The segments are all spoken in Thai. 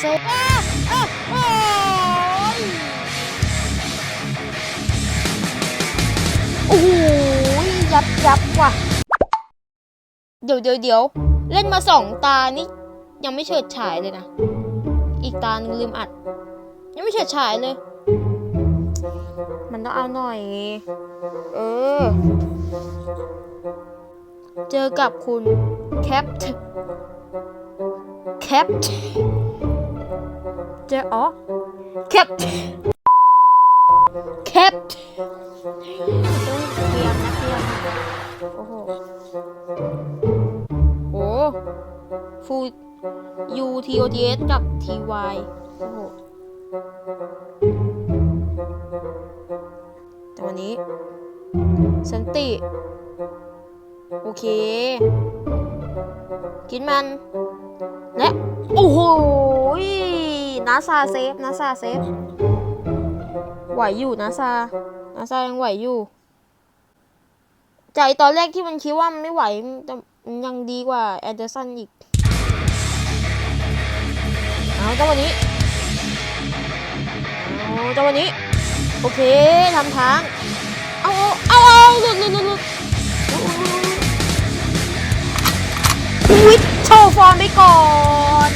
เซโอ้ยโอ้โหยับยับว่ะ เดี๋ยวเดี๋ยวเดี๋ยวเล่นมาสองตานี่ยังไม่เฉิดฉายเลยนะ อีกตาหนึงลืมอัด ยังไม่เฉิดฉายเลย มันต้องเอาหน่อย เออ เจอกับคุณแคปแคป เจออ๋อแคปแคปเทียมนะเทียมโอ้โหโอ้ฟูยูทีโอทีเอสกับทีวายโอ้โหแต่วันนี้ สันติ โอเค กินมัน และ โอ้โหนาซาเซฟนาซาเซฟ ไหวอยู่นาซานาซายังไหวอยู่จากตอนแรกที่มันคิดว่ามันไม่ไหวมันยังดีกว่าแอนเดอร์สันอีก เอาจังวันนี้ เอาจังวันนี้ โอเคทำทาง เอาเอาเอาเอาหลุดหลุดหลุด อร์มไปก่อน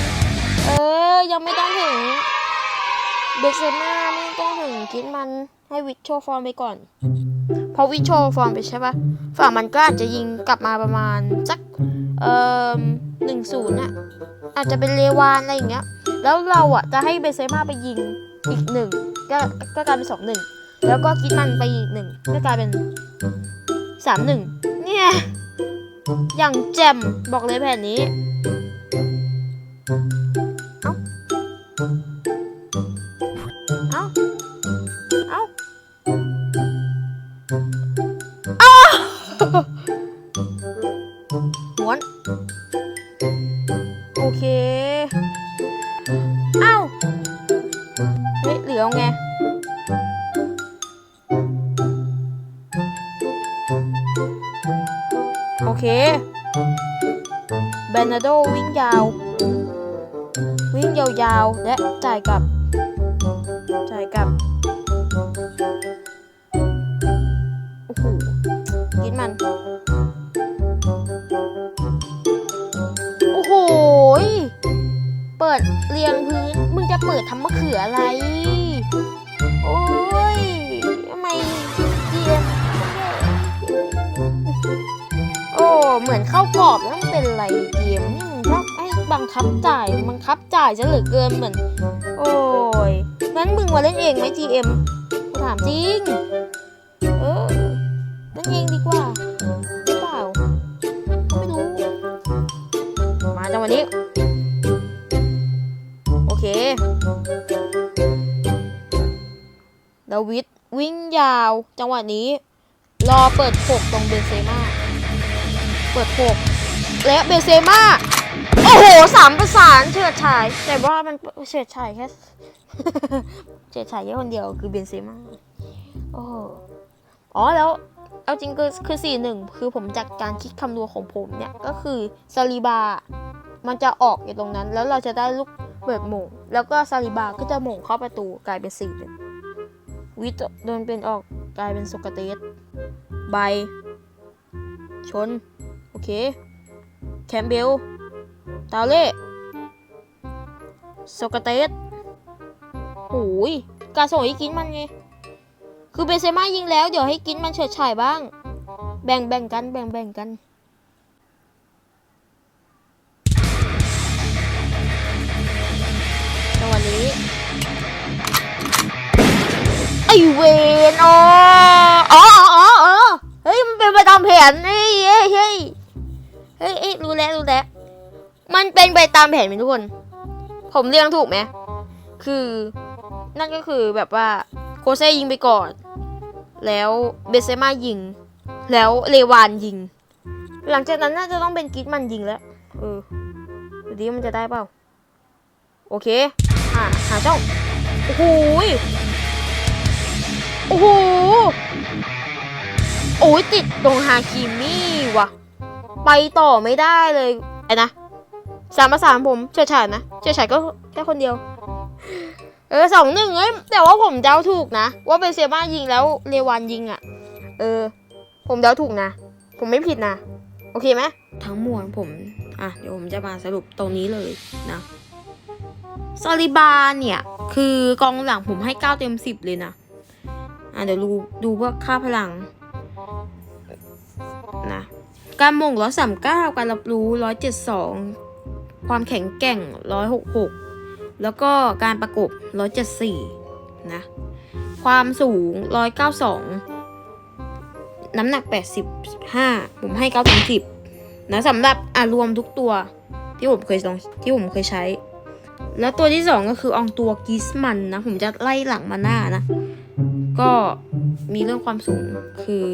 เออ ยังไม่ต้องถึงเบเซม่าไม่ต้องถึงคิดมันให้วิทโชฟอร์มไปก่อน พอวิทโชฟอร์มไปใช่ปะฝั่งมันก็อาจจะยิงกลับมาประมาณสักเอ่อหนึ่งศูนย์อะอาจจะเป็นเลวานอะไรอย่างเงี้ย แล้วเราอะจะให้เบเซม่าไปยิงอีกหนึ่งก็ก็กลายเป็นสองหนึ่งแล้วก็คิดมันไปอีกหนึ่งก็กลายเป็นสามหนึ่งเนี่ยอย่างแจ่มบอกเลยแผ่นนี้ อ้าเอ้าเอ้าอ้าวหวน โอเค เอ้าเฮ้ยเหลือไง โอเคเบนาโดวิ่งยาว วิ่งยาวๆ และจ่ายกลับ จ่ายกลับ โอ้โห กินมัน โอ้โหยเปิดเรียงพื้น มึงจะเปิดทำมะเขืออะไร โอ้ยทำไมเกียมโอ้ เหมือนเข้ากรอบแล้วมันเป็นไรเกมนี่มึงชอ บังคับจ่ายบังคับจ่ายจะเหลือเกินเหมือน โอ้ยงั้นมึงมาเล่นเองไหม GM กูถามจริง เออเล่นเองดีกว่าหรือเปล่าไม่รู้ มาจังหวะนี้ โอเคดาวิดวิ่งยาวจังหวะนี้ รอเปิดโขกตรงเบนเซม่า เปิดโขกและเบนเซม่า โอ้โหสามประสานเฉิดฉาย แต่ว่ามันเฉิดฉายแค่เฉิดฉายแค่คนเดียวคือเบนเซม่าโอ้อ๋อแล้วเอาจริงก็คือสี่หนึ่งคือผมจากการคิดคำนวณของผมเนี่ย ก็คือซาลิบา มันจะออกอยู่ตรงนั้น แล้วเราจะได้ลูกเปิดหม่งแล้วก็ซาลิบาก็จะหม่งเข้าประตูกลายเป็นสี่หนึ่งวิทโดนเป็นออกกลายเป็นโซกเตสใบ ชน โอเค แคมเบล ตาเล่โซกเตสโอ้ยการส่งให้กินมันไง คือเบนเซม่ายิงแล้ว เดี๋ยวให้กินมันเฉิดฉายบ้าง แบ่งแบ่งกัน แบ่งแบ่งกัน จังหวะนี้ ไอเวนอ๋ออ๋ออ๋ออ๋อเฮ้ย มันเป็นไปตามแผนเมันเป็นไปตามแผนไหมทุกคน ผมเรียงถูกไหม คือนั่นก็คือแบบว่าโคเซ่ยิงไปก่อน แล้วเบเซม่ายิง แล้วเลวานยิง หลังจากนั้นน่าจะต้องเป็นกิทมันยิงแล้ว เออดูดิมันจะได้เปล่า โอเค อ่าหาช่อง โอ้โหโอ้โหโอ้ยติดตรงฮาคิมี่ว่ะ ไปต่อไม่ได้เลยไอ้นะ สามประสาผมเฉยฉายนะเฉยฉายก็แค่คนเดียว เออสองหนึ่งเอ้ยแต่ว่าผมเดาถูกนะ ว่าเบนเซม่ายิงแล้วเลวานยิงอะ่ะ เออ ผมเดาถูกนะ ผมไม่ผิดนะ โอเคไหมทั้งมวลผม อะ เดี๋ยวผมจะมาสรุปตรงนี้เลยนะซาลิบาเนี่ย คือกองหลังผมให้เก้าเต็มสิบเลยนะ อะเดี๋ยวดูดูว่าค่าพลังนะการมงร้อยสามเก้าการรับรู้ร้อยเจ็ดสอง ความแข็งแกร่งร้อยหกหกแล้วก็การประกบร้อยเจ็ดสี่นะ ความสูงร้อยเก้าสองน้ำหนักแปดสิบห้าผมให้เก้าถึงสิบนะสำหรับอะรวมทุกตัวที่ผมเคยลองที่ผมเคยใช้ แล้วตัวที่สองก็คืออองตัวกิสมันนะ ผมจะไล่หลังมาหน้านะ ก็มีเรื่องความสูงคือ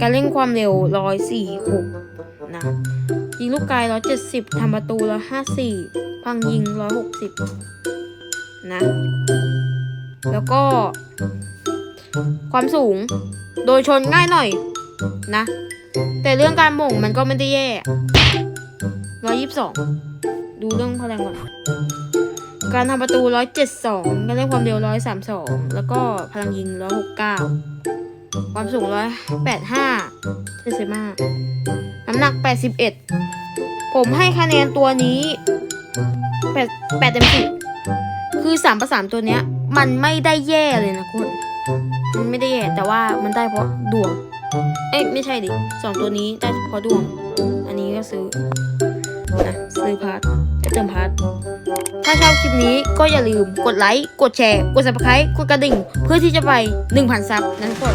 การเร่งความเร็วร้อยสี่หกนะ ยิงลูกไกลร้อยเจ็ดสิบทำประตูร้อยห้าสี่พังยิงร้อยหกสิบนะ แล้วก็ ความสูง โดยชนง่ายหน่อยนะ แต่เรื่องการหม่งมันก็ไม่ได้แย่ร้อยยี่สิบสองดูเรื่องพลังก่อน การทำประตูร้อยเจ็ดสองการเร่งความเร็วร้อยสามสองแล้วก็พลังยิงร้อยหกเก้า ความสูงร้อยแปดห้าเทเซมาน้ำหนักแปดสิบเอ็ดผมให้คะแนนตัวนี้แปดแปดเต็มสิบคือสามประสานตัวเนี้ย มันไม่ได้แย่เลยนะคุณมันไม่ได้แย่แต่ว่ามันได้เพราะดวง เอ้ยไม่ใช่ดิสองตัวนี้ได้เพราะดวง อันนี้ก็ซื้อนะซื้อพาร์ทไปเติมพาร์ทถ้าชอบคลิปนี้ก็อย่าลืมกดไลค์ กดแชร์ กด subscribe กดกระดิ่ง เพื่อที่จะไป 1,000 ซับนะทุกคน